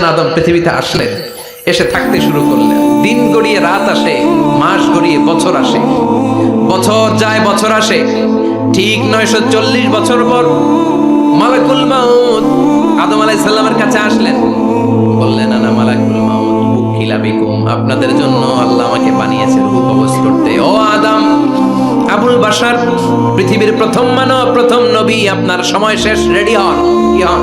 সৈয়দান আদম পৃথিবীতে আসলেন, এসে থাকতে শুরু করলেন। দিন গড়িয়ে রাত আসে, মাস গড়িয়ে বছর আসে। বছর যায়, বছর আসে। ঠিক নয়শো চল্লিশ বছর পর মালাকুল মাউত আদম আলাইহিস সালামের কাছে আসলেন। বললেন আনা মালাকুল মাউত বুকিলা বিকুম। আপনাদের জন্য আল্লাহ আমাকে বানিয়েছে রূহ কবজ করতে। ও আদম, আবুল বাশার পৃথিবীর প্রথম মানব, প্রথম নবী, আপনার সময় শেষ, রেডি হন, কি হন?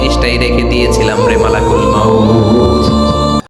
জিনিসটাই রেখে দিয়েছিলাম রেমালা মালাকুল।